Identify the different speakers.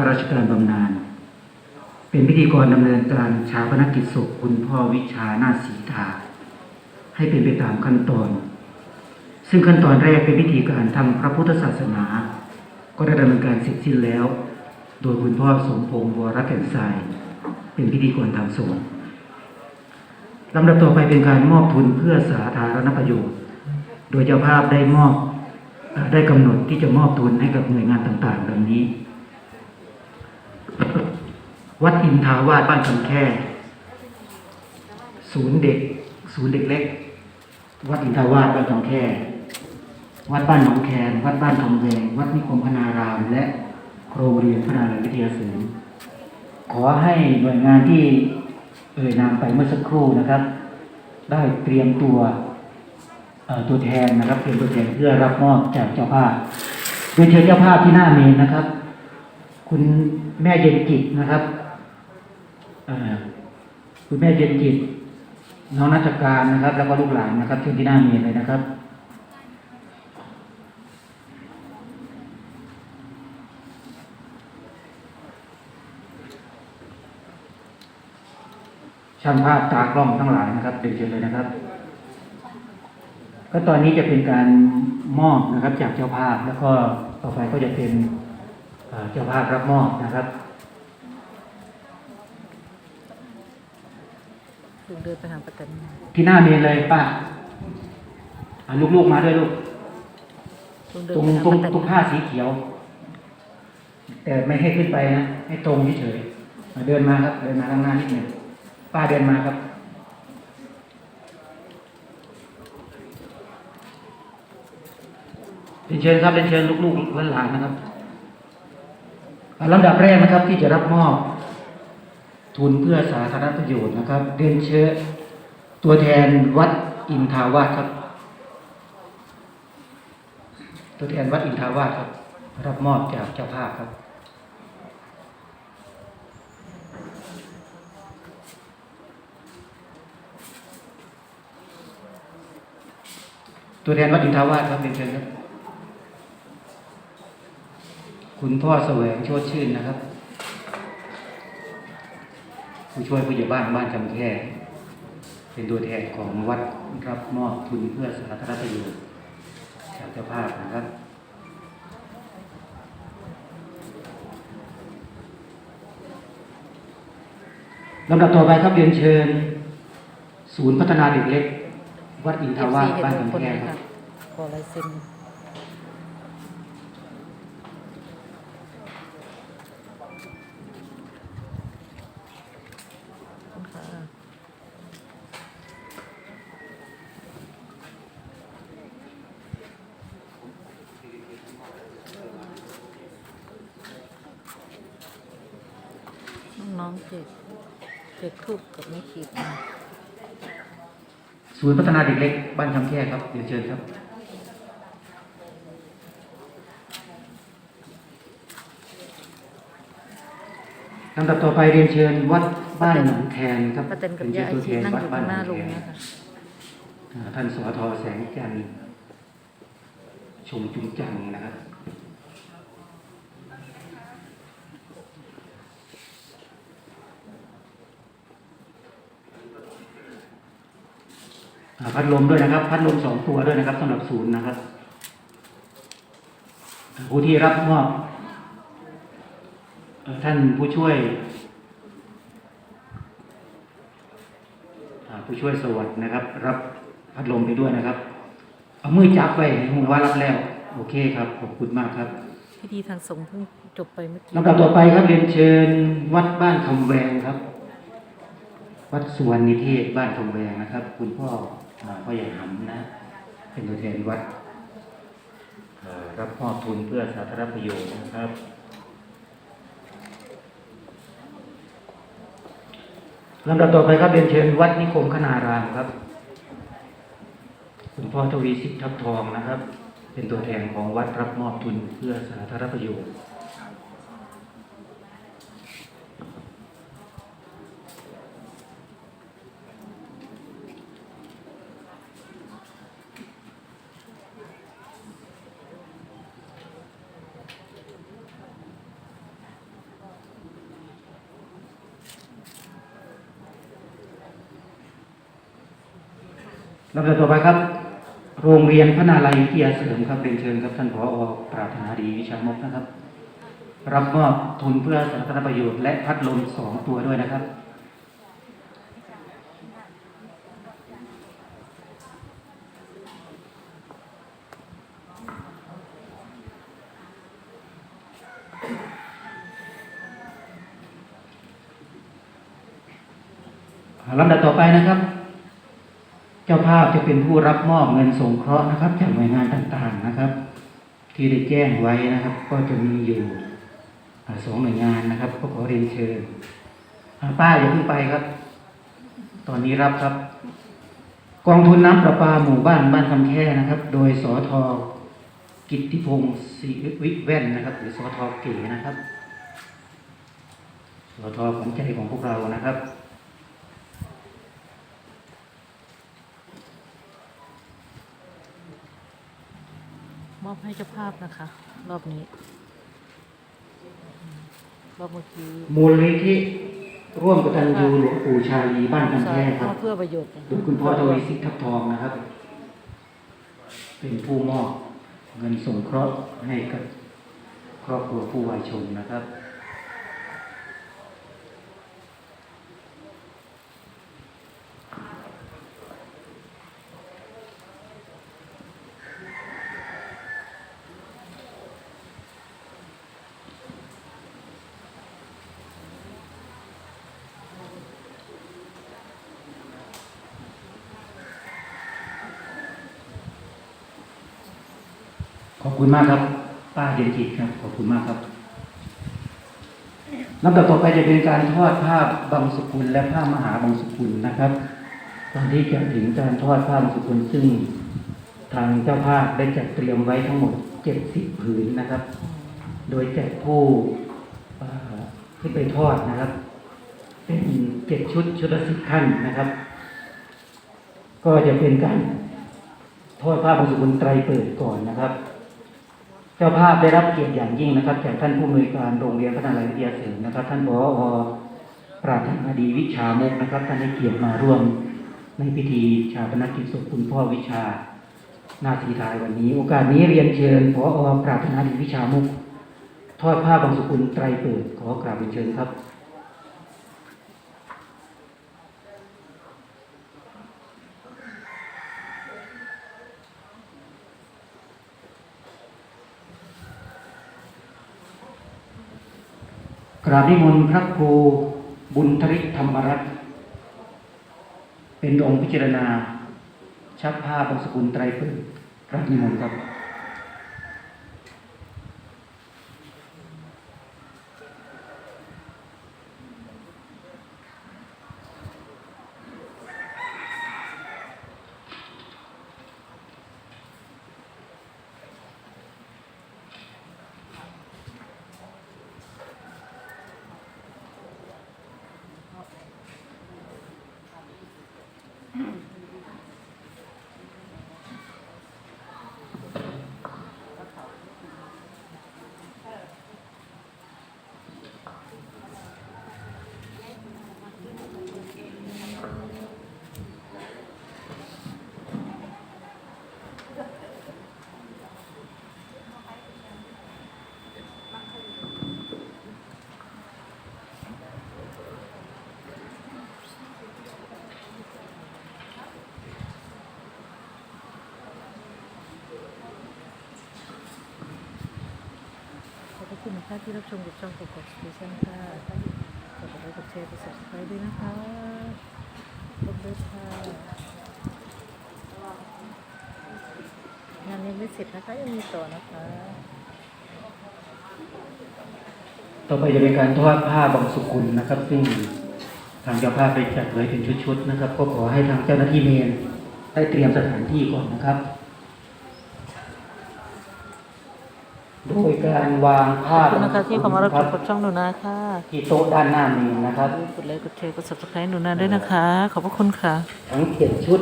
Speaker 1: าราชการบำนาญเป็นพิธีกรดำเนินการชาปนกิจศพคุณพ่อวิชานาสีทาให้เป็นไปตามขั้นตอน ซึ่งขั้นตอนแรกเป็นพิธีการทางพระพุทธศาสนา ก็ได้ดำเนินการเสร็จสิ้นแล้ว โดยคุณพ่อสมพงษ์วรแก่นทรายเป็นพิธีกรทางสงฆ์ลำดับต่อไปเป็นการมอบทุนเพื่อสาธารณประโยชน์ โดยเจ้าภาพได้มอบได้กำหนดที่จะมอบทุนให้กับหน่วยงานต่างๆ ดังนี้ วัดอินทาวาสบ้านคำแค่ ศูนย์เด็ก ศูนย์เด็กเล็ก วัดอินทาวาสบ้านคำแค่ วัดบ้านหนองแคนวัดบ้านคำแวงวัดนิคมพนาราม และโรงเรียนพนารามวิทยาเสริมขอให้หน่วยงานที่เอ่ยนามไปเมื่อสักครู่นะครับ ได้เตรียมตัวตัวแทนนะครับเตรียมตัวแทนเพื่อรับมอบจากเจ้าภาพโดยเชิญเจ้าภาพที่หน้าเมนนะครับ คุณแม่เย็นจิตนะครับ คุณแม่เยนจิตน้องนักการนะครับ แล้วก็ลูกหลานนะครับเชิญที่หน้าเมนเลยนะครับช่างภาพตากล้องทั้งหลายนะครับเดินเชิญเลยนะครับ ก็ตอนนี้จะเป็นการมอบนะครับ จากเจ้าภาพแล้วก็ต่อไปก็จะเป็นเจ้าภาพรับมอบนะครับ
Speaker 2: ลุงเดินไปทางประกัน
Speaker 1: ที่หน้าเมนเลยป้าอะลูกๆมาด้วยลูก
Speaker 2: ลุงเดิน
Speaker 1: ตรง
Speaker 2: ไปทาง
Speaker 1: ตรง
Speaker 2: ประกัน
Speaker 1: ตรงผ้าสีเขียว แต่ไม่ให้ขึ้นไปนะให้ตรงเฉยๆอะเดินมาครับ เดินมาข้างหน้านิดหนึ่งป้าเดินมาครับเรียนเชิญครับเรียนเชิญลูกๆหลานๆนะครับอะลำดับแรกนะครับ ที่จะรับมอบ ทุนเพื่อสาธารณประโยชน์นะครับเรียนเชิญตัวแทนวัดอินทาวาสครับ ตัวแทนวัดอินทาวาสครับ รับมอบจากเจ้าภาพครับตัวแทนวัดอินทาวาสครับเรียนเชิญครับ คุณพ่อแสวงโชติชื่นนะครับ ผู้ช่วยผู้ใหญ่บ้านบ้านจำแค่เป็นตัวแทนของวัดรับมอบทุนเพื่อสาธารณประโยชน์จากเจ้าภาพนะครับลำดับต่อไปครับเรียนเชิญ ศูนย์พัฒนาเด็กเล็ก วัดอินทาวาส
Speaker 2: เห็น
Speaker 1: บ้าน
Speaker 2: ลุง
Speaker 1: คำ
Speaker 2: คน
Speaker 1: แค่
Speaker 2: นี้
Speaker 1: ค
Speaker 2: ค่ะ
Speaker 1: รับ
Speaker 2: ขอลายเซ็นขอบคุณค่ะ น้องๆเจ็กเจ็กทูบกับไม่ขีดมา
Speaker 1: ศูนย์พัฒนาเด็กเล็กบ้านคำแค่ครับเรียนเชิญครับลำดับต่อไปเรียนเชิญวัดบ้านหนองแคนครับ
Speaker 2: ป้าเต็นกับ
Speaker 1: เรีย
Speaker 2: ย่านไอ
Speaker 1: เชิญ
Speaker 2: ชี
Speaker 1: ตัวแทน
Speaker 2: นั่ง
Speaker 1: วั
Speaker 2: อ
Speaker 1: ด
Speaker 2: ยู่
Speaker 1: บ้า
Speaker 2: ข้านงห
Speaker 1: หน
Speaker 2: น้า
Speaker 1: อง
Speaker 2: ลุง
Speaker 1: แคน
Speaker 2: เนี่ยค่ะ
Speaker 1: อ่าท่านสวทแสงจันทร์ชมจุนจังนะครับ พัดลมด้วยนะครับ พัดลมสองตัวด้วยนะครับสำหรับศูนย์นะครับอ่าผู้ที่รับมอบเอ่อท่านผู้ช่วยอ่าผู้ช่วยสวัสดิ์นะครับ รับพัดลมไปด้วยนะครับ เอามือจับไว้ให้หัวว่ารับแล้ว โอเคครับขอบคุณมากครับ
Speaker 2: พิธีทางสงฆ์เพิ่งจบไปเมื่อกี้
Speaker 1: ลำดับต่อไปครับเรียนเชิญวัดบ้านคำแวงครับ วัดสุวรรณนิเทศบ้านคำแวงนะครับ คุณพ่อ อ่าพ่อใหญ่หำนะ เป็นตัวแทนวัดรับมอบทุนเพื่อสาธารณประโยชน์นะครับ ลำดับต่อไปครับเรียนเชิญวัดนิคมคณารามครับคุณพ่อทวีสิทธิ์ทับทองนะครับ เป็นตัวแทนของวัดรับมอบทุนเพื่อสาธารณประโยชน์ ลำดับต่อไปครับ โรงเรียนพนาลัยวิทยาเสริมครับเรียนเชิญครับท่านผอปรารถนาดีวิชามกนะครับ รับมอบทุนเพื่อสาธารณประโยชน์และพัดลมสองตัวด้วยนะครับลำดับต่อไปนะครับ จ้าภาพจะเป็นผู้รับมอบเงินสงเคราะห์นะครับ จากหน่วยงานต่างๆนะครับ ที่ได้แจ้งไว้นะครับ ก็จะมีอยู่สองหน่วยงานนะครับก็ขอเรียนเชิญป้าอย่าเพิ่งไปครับ ตอนนี้รับครับ กองทุนน้ำประปาหมู่บ้านบ้านคำแค่นะครับ โดยสอทอกิตติพงศ์ศรีวิแว่นนะครับ หรือสอทอเก๋นะครับสอทอขวัญใจของพวกเรานะครับ
Speaker 2: มอบให้เจ้าภาพนะคะ รอบนี้ รอบเมื่อกี้
Speaker 1: มูลนิธิร่วมกตัญญูหลวงปู่ชาลีบ้านคำ
Speaker 2: ใช่
Speaker 1: แค่ครับ
Speaker 2: เอาเพื่อประโยชน์
Speaker 1: โดยคุณพ่อทวีสิทธิ์ทับทองนะครับ เป็นผู้มอบเงินสงเคราะห์ให้กับ ครอบครัวผู้วายชนนะครับ ขอบคุณมากครับ ป้าเย็นจิตครับ ขอบคุณมากครับลำดับต่อไปจะเป็นการทอดผ้าบางสกุลและผ้ามหาบางสกุลนะครับ ตอนที่จะถึงการทอดผ้าบางสกุลซึ่งทางเจ้าภาพได้จัดเตรียมไว้ทั้งหมดเจ็ดสิบผืนนะครับ โดยแจกผู้ที่ไปทอดนะครับ เป็นเจ็ดชุดชุดละสิบท่านนะครับ ก็จะเป็นการทอดผ้าบางสกุลไตรเปิดก่อนนะครับ จ้าภาพได้รับเกียรติอย่างยิ่งนะครับ จากท่านผู้อำนวยการโรงเรียนพัฒนาลัยวิทยาเสริมนะครับ ท่านผอปราถนาดีวิชามุกนะครับท่านได้เกียรติมาร่วมในพิธีชาปนกิจศพคุณพ่อวิชานาทีทายวันนี้ โอกาสนี้เรียนเชิญผอปราถนาดีวิชามุกทอดผ้าบางสุกุลไตรเปิดขอกราบเรียนเชิญครับ ราบนิมนต์พระครูบุญทริธรรมรัตน์เป็นองค์พิจารณา ชักผ้าบางสกุลไตรปิดกราบนิมนต์ครับ
Speaker 2: ข อบพระคุณนที่รับชมกับช่องกดสเตชันค่ะกดไลค์กดแชร์กด subscribe ด้วยนะคะขอบคุณค่ะงานยังไม่เสร็จนะคะยังมีต่อนะคะ
Speaker 1: ต่อไปจะเป็นการทอดผ้าบางสุกุลนะครับ ซึ่งทางเจ้าภาพได้จัดไว้เป็นชุดๆนะครับ ก็ขอให้ทางเจ้าหน้าที่เมนได้เตรียมสถานที่ก่อนนะครับ โดยการวางผ้า
Speaker 2: ขอบคุณนะคะที่เข้ามารับช
Speaker 1: ค
Speaker 2: มกับช่องหนูนาค่ะ
Speaker 1: ที่โต๊ะด้านหน้าเมนนะครับ
Speaker 2: กดไลค์กดแชร์กด subscribe หนูนาด้วยนะคะ ขอบพระคุณค่ะ
Speaker 1: ทั้งเจ็ดชุด